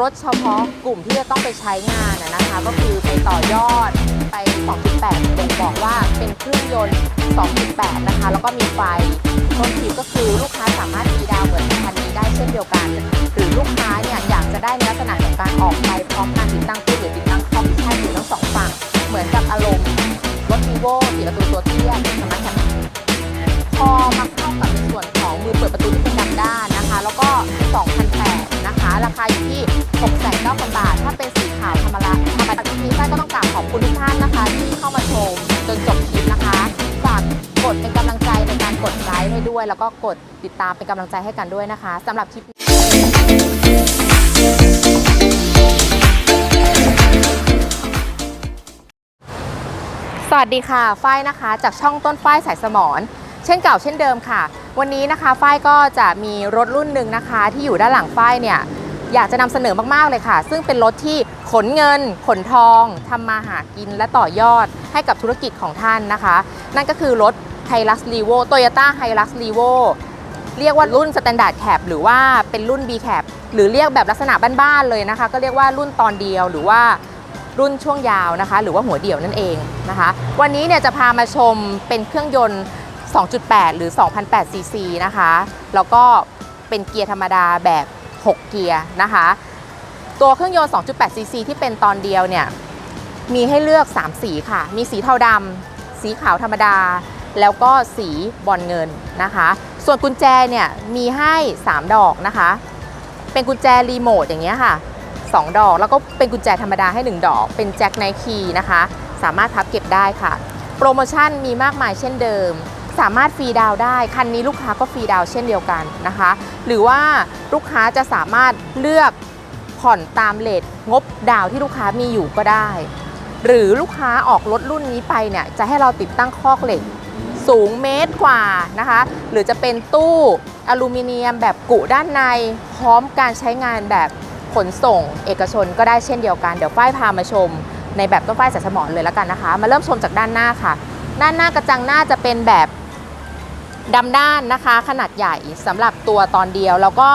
รถเฉพาะกลุ่มที่จะต้องไปใช้งานนะคะ ก็คือไปต่อยอดไป 2.8บ่งบอกว่าเป็นเครื่องยนต์ 2.8 นะคะ แล้วก็มีไฟต้นทีก็คือลูกค้าสามารถมีดาวเหมือนคันนี้ได้เช่นเดียวกัน หรือลูกค้าเนี่ยอยากจะได้ในลักษณะของการออกไปพร้อมการติดตั้งตู้หรือติดตั้งคอมที่ใช่อยู่ทั้งสองฝั่ง เหมือนกับอารมณ์รถวีโว่สีประตูตัวเตี้ยสามารถแข่งพอมาเข้ากับในส่วนของมือเปิดประตูที่เป็นดำด้านนะคะ แล้วก็ 2,008 นะคะ ราคาอยู่ที่ 6,900บาท ถ้าเป็นสีขาวธรรมดาธรรมดาที่นี้ก็ต้องกราบขอบคุณทุกท่านนะคะ ที่เข้ามาชมจนจบคลิปนะคะฝากกดเป็นกำลังใจในการกดไลค์ให้ด้วย แล้วก็กดติดตามเป็นกำลังใจให้กันด้วยนะคะสำหรับคลิปสวัสดีค่ะ ฝ้ายนะคะ จากช่องต้นฝ้ายสายสมอนเช่นเก่าเช่นเดิมค่ะ วันนี้นะคะฝ้ายก็จะมีรถรุ่นหนึ่งนะคะ ที่อยู่ด้านหลังฝ้ายเนี่ย อยากจะนำเสนอมากๆเลยค่ะ ซึ่งเป็นรถที่ขนเงิน ขนทองทำมาหากินและต่อยอดให้กับธุรกิจของท่านนะคะ นั่นก็คือรถ h i l u x r e v o Toyota h i l u x r e v o เรียกว่ารุ่น Standard Cab หรือว่าเป็นรุ่น B Cab หรือเรียกแบบลักษณะบ้านๆเลยนะคะ ก็เรียกว่ารุ่นตอนเดียวหรือว่ารุ่นช่วงยาวนะคะ หรือว่าหัวเดี่ยวนั่นเองนะคะ วันนี้เนี่ยจะพามาชมเป็นเครื่องยนต์ 2.8 หรือ 2,008ซีซีนะคะ แล้วก็เป็นเกียร์ธรรมดาแบบ 6 เกียร์นะคะ ตัวเครื่องยนต์ 2.8 ซีซีที่เป็นตอนเดียวเนี่ย มีให้เลือก 3 สีค่ะ มีสีเทาดำ สีขาวธรรมดา แล้วก็สีบอลเงินนะคะ ส่วนกุญแจเนี่ยมีให้ 3 ดอกนะคะ เป็นกุญแจรีโมทอย่างเงี้ยค่ะ 2 ดอก แล้วก็เป็นกุญแจธรรมดาให้ 1 ดอก เป็นแจ็คไนคีนะคะ สามารถพับเก็บได้ค่ะ โปรโมชั่นมีมากมายเช่นเดิม สามารถฟรีดาวได้ คันนี้ลูกค้าก็ฟรีดาวเช่นเดียวกันนะคะ หรือว่าลูกค้าจะสามารถเลือกผ่อนตามเลทงบดาวที่ลูกค้ามีอยู่ก็ได้ หรือลูกค้าออกรถรุ่นนี้ไปเนี่ยจะให้เราติดตั้งคอกเหล็กสูงเมตรกว่านะคะ หรือจะเป็นตู้อลูมิเนียมแบบกุด้านในพร้อมการใช้งานแบบขนส่งเอกชนก็ได้เช่นเดียวกัน เดี๋ยวฝ้ายพามาชม ในแบบต้นฝ้ายสายสมอนเลยแล้วกันนะคะ มาเริ่มชมจากด้านหน้าค่ะ ด้านหน้ากระจังหน้าจะเป็นแบบ ดำด้านนะคะ ขนาดใหญ่สำหรับตัวตอนเดียว แล้วก็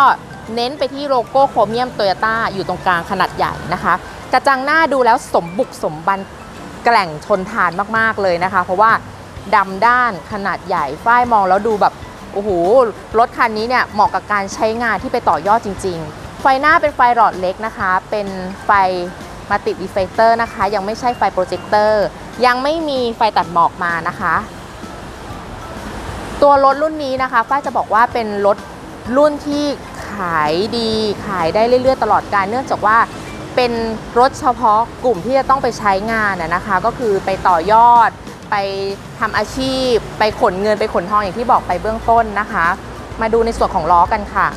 เน้นไปที่โลโก้โครเมียมโตโยต้าอยู่ตรงกลางขนาดใหญ่นะคะ กระจังหน้าดูแล้วสมบุกสมบันแกล่งทนทานมากๆเลยนะคะ เพราะว่าดำด้านขนาดใหญ่ฝ้ายมองแล้วดูแบบโอ้โหรถคันนี้เนี่ยเหมาะกับการใช้งานที่ไปต่อยอดจริง ๆ ไฟหน้าเป็นไฟหลอดเล็กนะคะ เป็นไฟมาติดรีเฟกเตอร์นะคะ ยังไม่ใช่ไฟโปรเจคเตอร์ยังไม่มีไฟตัดหมอกมานะคะ ตัวรถรุ่นนี้นะคะฝ้ายจะบอกว่าเป็นรถรุ่นที่ขายดีขายได้เรื่อยๆ ตลอดการเนื่องจากว่าเป็นรถเฉพาะกลุ่มที่จะต้องไปใช้งานนะนะคะ ก็คือไปต่อยอด ไปทำอาชีพ ไปขนเงินไปขนทองอย่างที่บอกไปเบื้องต้นนะคะ มาดูในส่วนของล้อกันค่ะ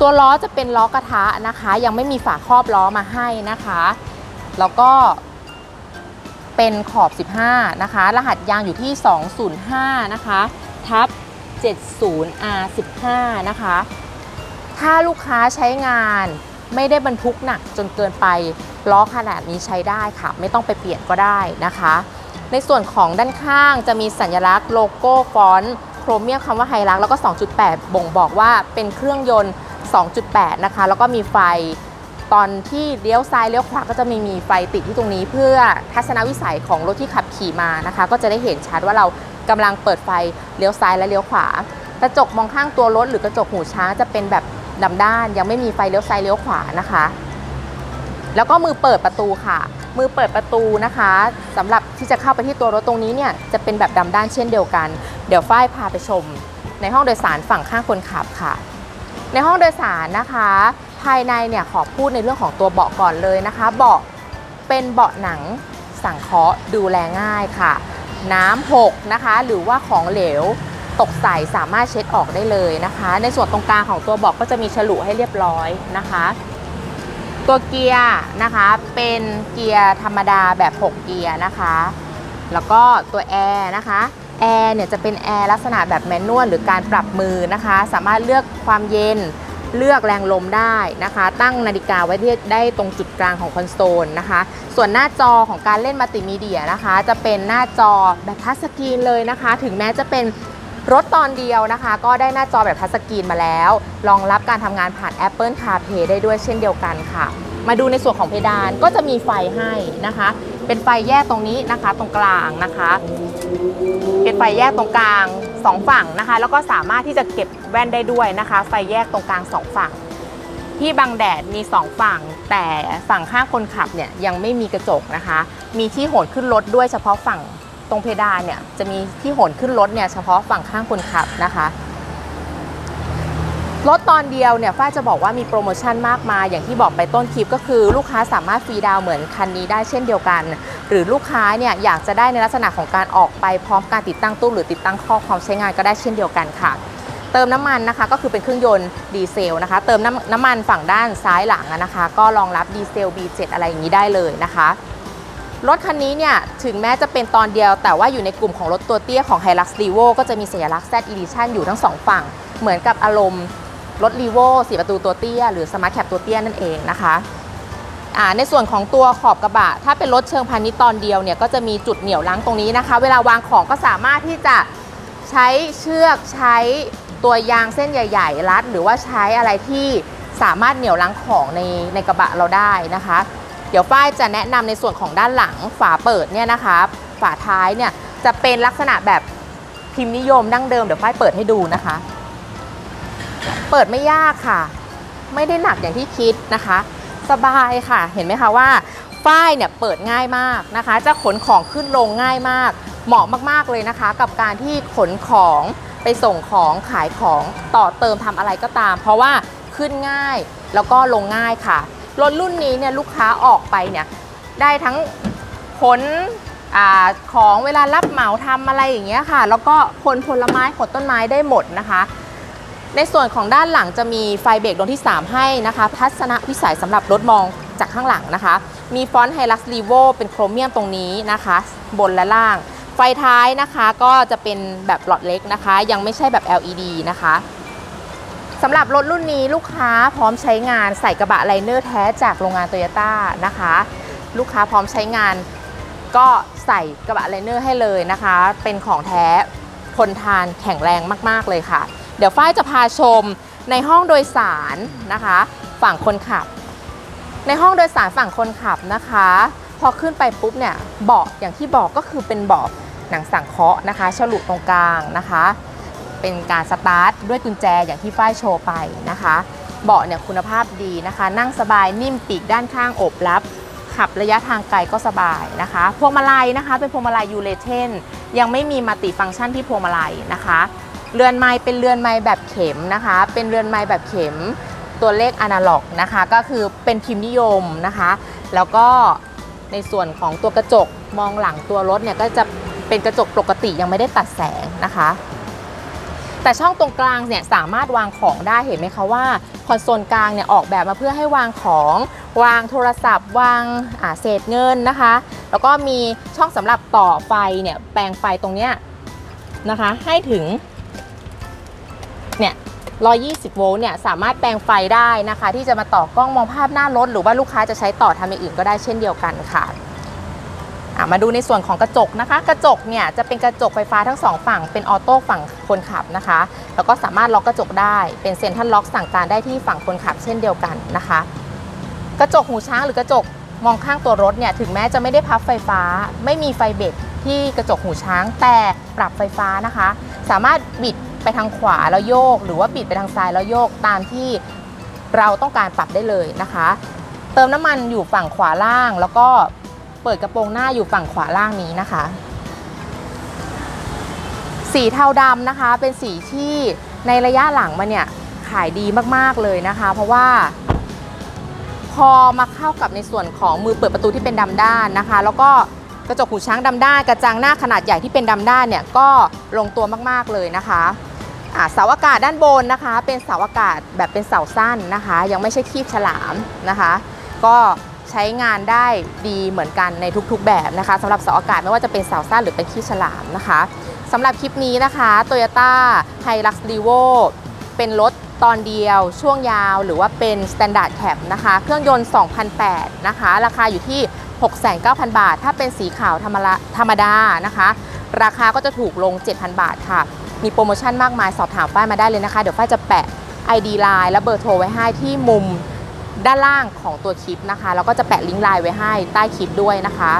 ตัวล้อจะเป็นล้อกระทะนะคะ ยังไม่มีฝาครอบล้อมาให้นะคะ แล้วก็เป็นขอบ 15 นะคะ รหัสยางอยู่ที่ 205 นะคะ ทับ 70R15 นะคะ ถ้าลูกค้าใช้งานไม่ได้บรรทุกหนักจนเกินไปล้อขนาดนี้ใช้ได้ค่ะ ไม่ต้องไปเปลี่ยนก็ได้นะคะ ในส่วนของด้านข้างจะมีสัญลักษณ์โลโก้ฟอนต์โครเมียมคำว่าไฮรักแล้วก็ 2.8 บ่งบอกว่าเป็นเครื่องยนต์ 2.8 นะคะ แล้วก็มีไฟตอนที่เลี้ยวซ้ายเลี้ยวขวาก็จะมีมีไฟติดที่ตรงนี้ เพื่อทัศนวิสัยของรถที่ขับขี่มานะคะ ก็จะได้เห็นชัดว่าเรา กำลังเปิดไฟเลี้ยวซ้ายและเลี้ยวขวา กระจกมองข้างตัวรถหรือกระจกหูช้างจะเป็นแบบดำด้าน ยังไม่มีไฟเลี้ยวซ้ายเลี้ยวขวานะคะ แล้วก็มือเปิดประตูค่ะ มือเปิดประตูนะคะสำหรับที่จะเข้าไปที่ตัวรถตรงนี้เนี่ยจะเป็นแบบดำด้านเช่นเดียวกัน เดี๋ยวฝ้ายพาไปชม ในห้องโดยสารฝั่งข้างคนขับค่ะ ในห้องโดยสารนะคะ ภายในเนี่ยขอพูดในเรื่องของตัวเบาะก่อนเลยนะคะ เบาะเป็นเบาะหนังสังเคราะห์ดูแลง่ายค่ะ น้ำหกนะคะ หรือว่าของเหลวตกใส่สามารถเช็ดออกได้เลยนะคะ ในส่วนตรงกลางของตัวบาะก็จะมีฉลุให้เรียบร้อยนะคะ ตัวเกียร์นะคะเป็นเกียร์ธรรมดาแบบ 6 เกียร์นะคะ แล้วก็ตัวแอร์นะคะแอร์เนี่ยจะเป็นแอร์ลักษณะแบบแมนนวลหรือการปรับมือนะคะ สามารถเลือกความเย็น เลือกแรงลมได้นะคะ ตั้งนาฬิกาไว้ที่ได้ตรงจุดกลางของคอนโซลนะคะ ส่วนหน้าจอของการเล่นมัลติมีเดียนะคะ จะเป็นหน้าจอแบบทัชสกรีนเลยนะคะ ถึงแม้จะเป็นรถตอนเดียวนะคะ ก็ได้หน้าจอแบบทัชสกรีนมาแล้ว รองรับการทำงานผ่าน Apple CarPlay ได้ด้วยเช่นเดียวกันค่ะ มาดูในส่วนของเพดานก็จะมีไฟให้นะคะ เป็นไฟแยกตรงนี้นะคะตรงกลางนะคะ เป็นไฟแยกตรงกลาง สองฝั่งนะคะ แล้วก็สามารถที่จะเก็บแว่นได้ด้วยนะคะ ไฟแยกตรงกลางสองฝั่ง ที่บังแดดมีสองฝั่ง แต่ฝั่งข้างคนขับเนี่ยยังไม่มีกระจกนะคะ มีที่โหนขึ้นรถด้วยเฉพาะฝั่งตรงเพดานเนี่ยจะมีที่โหนขึ้นรถเนี่ยเฉพาะฝั่งข้างคนขับนะคะ รถตอนเดียวเนี่ยฝ้าจะบอกว่ามีโปรโมชั่นมากมายอย่างที่บอกไปต้นคลิปก็คือลูกค้าสามารถฟรีดาวเหมือนคันนี้ได้เช่นเดียวกัน หรือลูกค้าเนี่ยอยากจะได้ในลักษณะของการออกไปพร้อมการติดตั้งตู้หรือติดตั้งข้อความใช้งานก็ได้เช่นเดียวกันค่ะ เติมน้ำมันนะคะก็คือเป็นเครื่องยนต์ดีเซลนะคะ เติมน้ำน้ำมันฝั่งด้านซ้ายหลังนะคะ ก็รองรับดีเซล B7 อะไรอย่างนี้ได้เลยนะคะรถคันนี้เนี่ยถึงแม้จะเป็นตอนเดียว แต่ว่าอยู่ในกลุ่มของรถตัวเตี้ยของ Hilux r e v o ก็จะมีสัญลักษณ์ Z Edition อยู่ทั้งสองฝั่ง เหมือนกับอารมณ์ รถ r e v o สีประตูตัวเตี้ย หรือ Smart Cap ตัวเตี้ยนั่นเองนะคะในส่วนของตัวขอบกระบะ ถ้าเป็นรถเชิงพาณิชย์ตอนเดียวเนี่ยก็จะมีจุดเหนี่ยวรั้งตรงนี้นะคะ เวลาวางของก็สามารถที่จะใช้เชือกใช้ตัวยางเส้นใหญ่ ๆ รัด หรือว่าใช้อะไรที่สามารถเหนี่ยวรั้งของในในกระบะเราได้นะคะ เดี๋ยวฝ้ายจะแนะนำในส่วนของด้านหลังฝาเปิดเนี่ยนะคะฝาท้ายเนี่ยจะเป็นลักษณะแบบพิมพ์นิยมดั้งเดิมเดี๋ยวฝ้ายเปิดให้ดูนะคะ เปิดไม่ยากค่ะ ไม่ได้หนักอย่างที่คิดนะคะ สบายค่ะ เห็นไหมคะว่าฝ้ายเนี่ยเปิดง่ายมากนะคะ จะขนของขึ้นลงง่ายมาก เหมาะมากๆเลยนะคะ กับการที่ขนของไปส่งของขายของต่อเติมทำอะไรก็ตาม เพราะว่าขึ้นง่ายแล้วก็ลงง่ายค่ะรถรุ่นนี้เนี่ยลูกค้าออกไปเนี่ยได้ทั้งขนอของเวลารับเหมาทำอะไรอย่างเงี้ยค่ะ แล้วก็ขนผลไม้ขนต้นไม้ได้หมดนะคะ ในส่วนของด้านหลังจะมีไฟเบรกดวงที่ 3 ให้นะคะทัศนวิสัยสำหรับรถมองจากข้างหลังนะคะ มีฟอนต์ไฮลักซ์รีโวเป็นโครเมียมตรงนี้นะคะ บนและล่าง ไฟท้ายนะคะก็จะเป็นแบบหลอดเล็กนะคะ ยังไม่ใช่แบบ LED นะคะสำหรับรถรุ่นนี้ลูกค้าพร้อมใช้งานใส่กระบะไลเนอร์แท้จากโรงงานโตโยต้านะคะ ลูกค้าพร้อมใช้งานก็ใส่กระบะไลเนอร์ให้เลยนะคะ เป็นของแท้ทนทานแข็งแรงมาก ๆ เลยค่ะ เดี๋ยวฝ้ายจะพาชมในห้องโดยสารนะคะ ฝั่งคนขับ ในห้องโดยสารฝั่งคนขับนะคะ พอขึ้นไปปุ๊บเนี่ยเบาะอย่างที่บอกก็คือเป็นเบาะหนังสังเคราะห์นะคะฉลุตรงกลางนะคะ เป็นการสตาร์ทด้วยกุญแจอย่างที่ฝ้ายโชว์ไปนะคะ เบาะเนี่ยคุณภาพดีนะคะ นั่งสบายนิ่มปีกด้านข้างอบรับขับระยะทางไกลก็สบายนะคะ พวงมาลัยนะคะ เป็นพวงมาลัยยูเลเทนยังไม่มีมัลติฟังก์ชันที่พวงมาลัยนะคะ เรือนไม้เป็นเรือนไม้แบบเข็มนะคะ เป็นเรือนไม้แบบเข็มตัวเลขอนาล็อกนะคะ ก็คือเป็นพิมพ์นิยมนะคะ แล้วก็ในส่วนของตัวกระจกมองหลังตัวรถเนี่ยก็จะเป็นกระจกปกติยังไม่ได้ตัดแสงนะคะ แต่ช่องตรงกลางเนี่ยสามารถวางของได้เห็นไหมคะว่าคอนโซลกลางเนี่ยออกแบบมาเพื่อให้วางของวางโทรศัพท์ วางเศษเงินนะคะ แล้วก็มีช่องสำหรับต่อไฟเนี่ยแปลงไฟตรงเนี้ยนะคะ ให้ถึง 120 โวลต์เนี่ยสามารถแปลงไฟได้นะคะ ที่จะมาต่อกล้องมองภาพหน้ารถหรือว่าลูกค้าจะใช้ต่อทำอย่างอื่นก็ได้เช่นเดียวกันค่ะมาดูในส่วนของกระจกนะคะ กระจกเนี่ยจะเป็นกระจกไฟฟ้าทั้งสองฝั่งเป็นออโต้ฝั่งคนขับนะคะ แล้วก็สามารถล็อกกระจกได้เป็นเซ็นทรัลล็อกสั่งการได้ที่ฝั่งคนขับเช่นเดียวกันนะคะ กระจกหูช้างหรือกระจกมองข้างตัวรถเนี่ยถึงแม้จะไม่ได้พับไฟฟ้า ไม่มีไฟเบรกที่กระจกหูช้างแต่ปรับไฟฟ้านะคะ สามารถบิด ไปทางขวาแล้วโยก หรือว่าบิดไปทางซ้ายแล้วโยกตามที่เราต้องการปรับได้เลยนะคะ เติมน้ำมันอยู่ฝั่งขวาล่าง แล้วก็เปิดกระโปรงหน้าอยู่ฝั่งขวาล่างนี้นะคะ สีเทาดำนะคะเป็นสีที่ในระยะหลังมาเนี่ยขายดีมากๆเลยนะคะ เพราะว่าพอมาเข้ากับในส่วนของมือเปิดประตูที่เป็นดำด้านนะคะ แล้วก็กระจกหูช้างดำด้าน กระจังหน้าขนาดใหญ่ที่เป็นดำด้านเนี่ยก็ลงตัวมากๆเลยนะคะ เสาอากาศด้านบนนะคะ เป็นเสาอากาศแบบเป็นเสาสั้นนะคะ ยังไม่ใช่คีบฉลามนะคะ ก็ใช้งานได้ดีเหมือนกันในทุกๆแบบนะคะสำหรับเสาอากาศไม่ว่าจะเป็นเสาสั้นหรือเป็นคีบฉลามนะคะสำหรับคลิปนี้นะคะ Toyota Hilux Revo เป็นรถตอนเดียวช่วงยาวหรือว่าเป็น Standard Cab นะคะ เครื่องยนต์ 2008 นะคะ ราคาอยู่ที่ 69,000 บาท ถ้าเป็นสีขาวธรรมละธรรมดานะคะ ราคาก็จะถูกลง 7,000 บาทค่ะ มีโปรโมชั่นมากมายสอบถามฝ้ายมาได้เลยนะคะ เดี๋ยวฝ้ายจะแปะ ID Line และเบอร์โทรไว้ให้ที่มุมด้านล่างของตัวคลิปนะคะแล้วก็จะแปะลิงก์ไลน์ไว้ให้ใต้คลิปด้วยนะคะ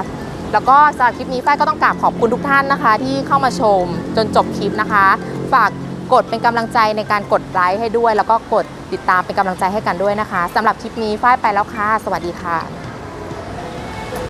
แล้วก็สำหรับคลิปนี้ฝ้ายก็ต้องกราบขอบคุณทุกท่านนะคะ ที่เข้ามาชมจนจบคลิปนะคะ ฝากกดเป็นกำลังใจในการกดไลค์ให้ด้วย แล้วก็กดติดตามเป็นกำลังใจให้กันด้วยนะคะสำหรับคลิปนี้ฝ้ายไปแล้วค่ะ สวัสดีค่ะ